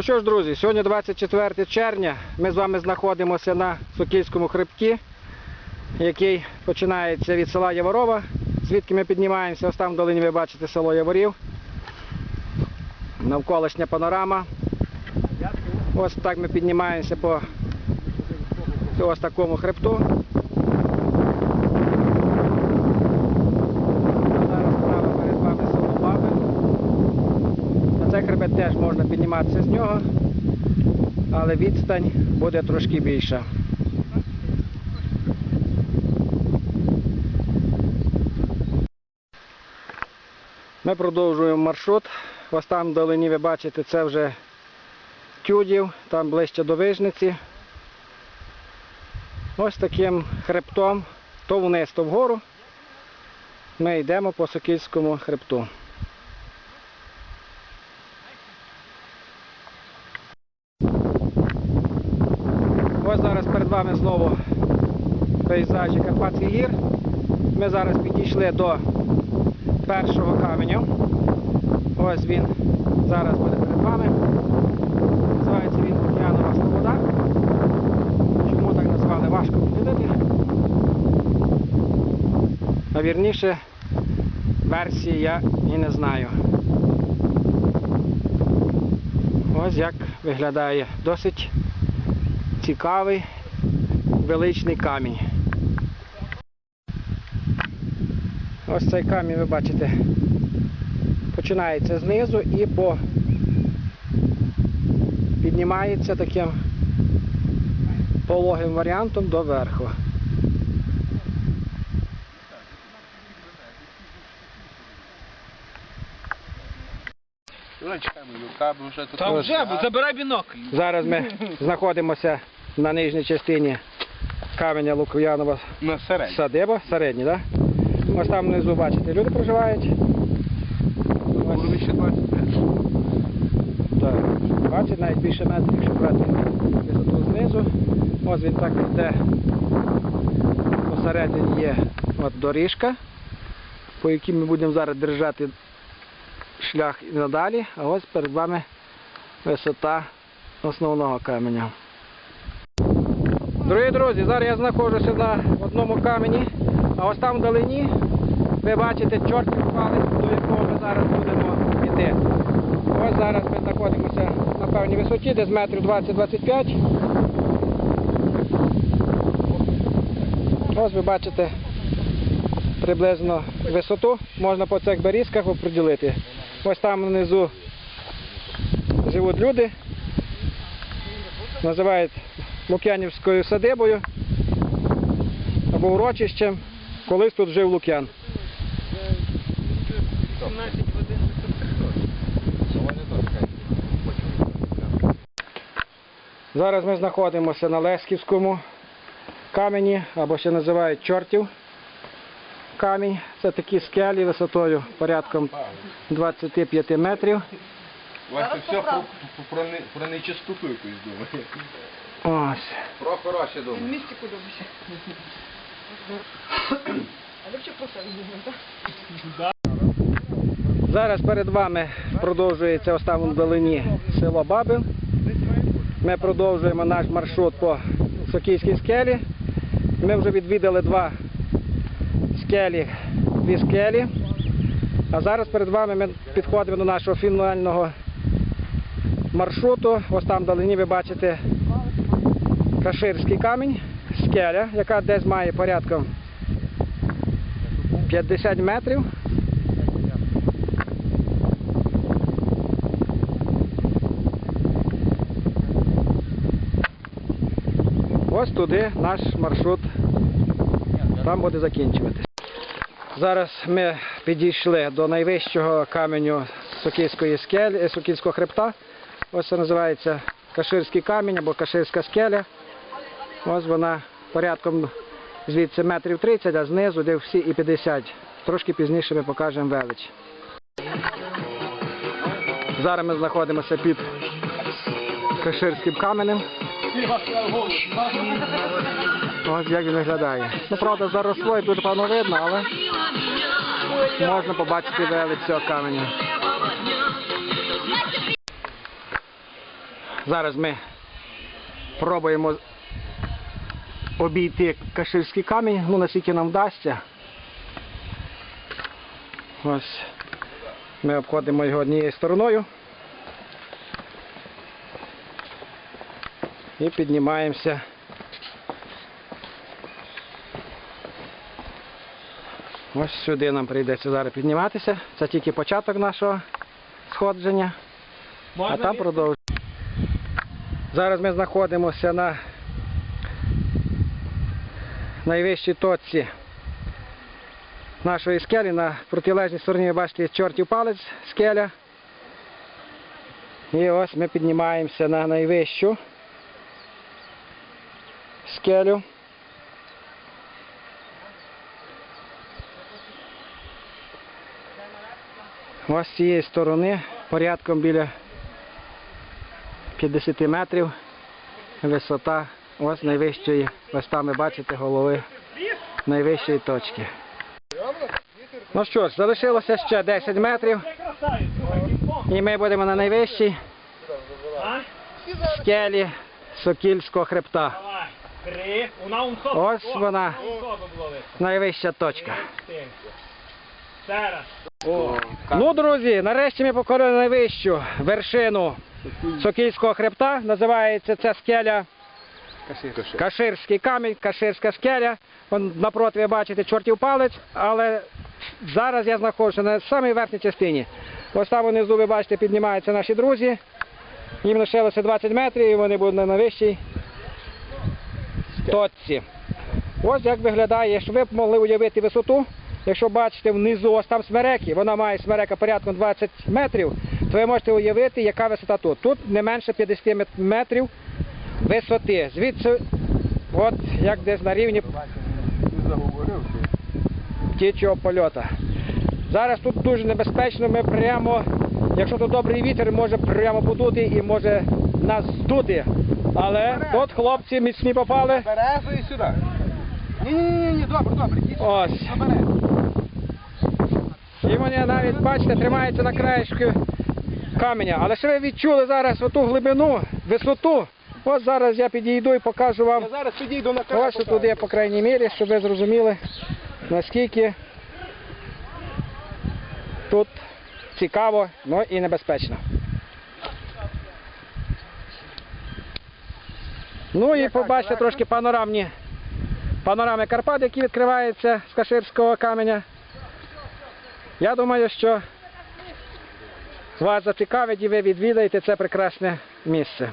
Ну що ж, друзі, сьогодні 24 червня. Ми з вами знаходимося на Сокільському хребті, який починається від села Яворова, звідки ми піднімаємося. Ось там в долині ви бачите село Яворів. Навколишня панорама. Ось так ми піднімаємося по ось такому хребту. Зараз справа перед вами село Бабин. Хребет теж можна підніматися з нього, але відстань буде трошки більша. Ми продовжуємо маршрут. Ось там вдалині ви бачите, це вже Тюдів, там ближче до Вижниці. Ось таким хребтом, то вниз, то вгору. Ми йдемо по Сокільському хребту. Ось зараз перед вами знову пейзажі Карпатських гір. Ми зараз підійшли до першого каменю. Ось він зараз буде перед вами. Називається він Океанова Слобода. Чому так назвали, важко поділити. А вірніше, версії я і не знаю. Ось як виглядає досить цікавий величний камінь. Ось цей камінь ви бачите починається знизу і по піднімається таким пологим варіантом до верху. Бо вже забирай бінокль. Зараз ми знаходимося на нижній частині каменя Лук'янова На середній. садиба, середній, так? Ось там внизу, бачите, люди проживають. Уровень ще 25. Так, 20, навіть більше метрів, якщо брати висоту знизу. Ось він так йде. Посередині є от доріжка, по якій ми будемо зараз держати шлях і надалі. А ось перед вами висота основного каменя. Дорогі друзі, зараз я знаходжуся на одному камені, а ось там вдалині ви бачите чортів палець, до якого ми зараз будемо йти. Ось зараз ми знаходимося на певній висоті, десь метрів 20-25. Ось ви бачите приблизно висоту, можна по цих берізках оприділити. Ось там внизу живуть люди, називають Лук'янівською садибою або урочищем. Колись тут жив Лук'ян. 17 годин Зараз ми знаходимося на Лесківському камені, або ще називають чортів камінь. Це такі скелі висотою порядком 25 метрів. Вася все про, про, про, нечистоту якусь думає. Ось. Про хороше думає. Містику любиш. Зараз перед вами продовжується ось там вдалині село Бабин. Ми продовжуємо наш маршрут по Сокійській скелі. Ми вже відвідали два скелі, дві скелі. А зараз перед вами ми підходимо до нашого фінального маршруту. Ось там вдалині ви бачите Каширський камінь, скеля, яка десь має порядком 50 метрів. Ось туди наш маршрут там буде закінчуватися. Зараз ми підійшли до найвищого каменю Сокільської скелі, е, Сокільського хребта. Ось це називається Каширський камінь або Каширська скеля. Ось вона порядком звідси метрів 30, а знизу де всі і 50. Трошки пізніше ми покажемо велич. Зараз ми знаходимося під Каширським каменем. Ось як він виглядає. Ну, правда, заросло і дуже певно видно, але можна побачити велич цього каменя. Зараз ми пробуємо обійти каширський камінь, ну наскільки нам вдасться. Ось ми обходимо його однією стороною. І піднімаємося. Ось сюди нам прийдеться зараз підніматися. Це тільки початок нашого сходження. А там продовжуємо. Зараз ми знаходимося на найвищій точці нашої скелі. На протилежній стороні ви бачите чортів палець скеля. І ось ми піднімаємося на найвищу скелю. Ось з цієї сторони порядком біля 50 метрів висота ось найвищої, ось там ви бачите голови найвищої точки. Ну що ж, залишилося ще 10 метрів і ми будемо на найвищій скелі Сокільського хребта. Ось вона, найвища точка. Ну, друзі, нарешті ми покорили найвищу вершину Сокільського хребта. Називається ця скеля Каширський камінь, Каширська скеля. Вон напроти ви бачите чортів палець, але зараз я знаходжуся на самій верхній частині. Ось там внизу ви бачите, піднімаються наші друзі. Їм лишилося 20 метрів і вони будуть на найвищій точці. Ось як виглядає, щоб ви могли уявити висоту. Якщо бачите внизу, ось там смереки, вона має смерека порядком 20 метрів, то ви можете уявити, яка висота тут. Тут не менше 50 метрів висоти. Звідси, от як десь на рівні птічого польота. Зараз тут дуже небезпечно, ми прямо, якщо тут добрий вітер, може прямо подути і може нас здути. Але тут хлопці міцні попали. Бережно і сюди. Ні, ні, добре, добре. Ось. І вони навіть, бачите, тримаються на краєшку каменя. Але ще ви відчули зараз оту глибину, висоту. Ось зараз я підійду і покажу вам Я зараз підійду на край. ось туди, по крайній мірі, щоб ви зрозуміли, наскільки тут цікаво, ну і небезпечно. Ну і побачите трошки панорамні панорами Карпат, які відкриваються з Каширського каменя. Я думаю, що вас зацікавить і ви відвідаєте це прекрасне місце.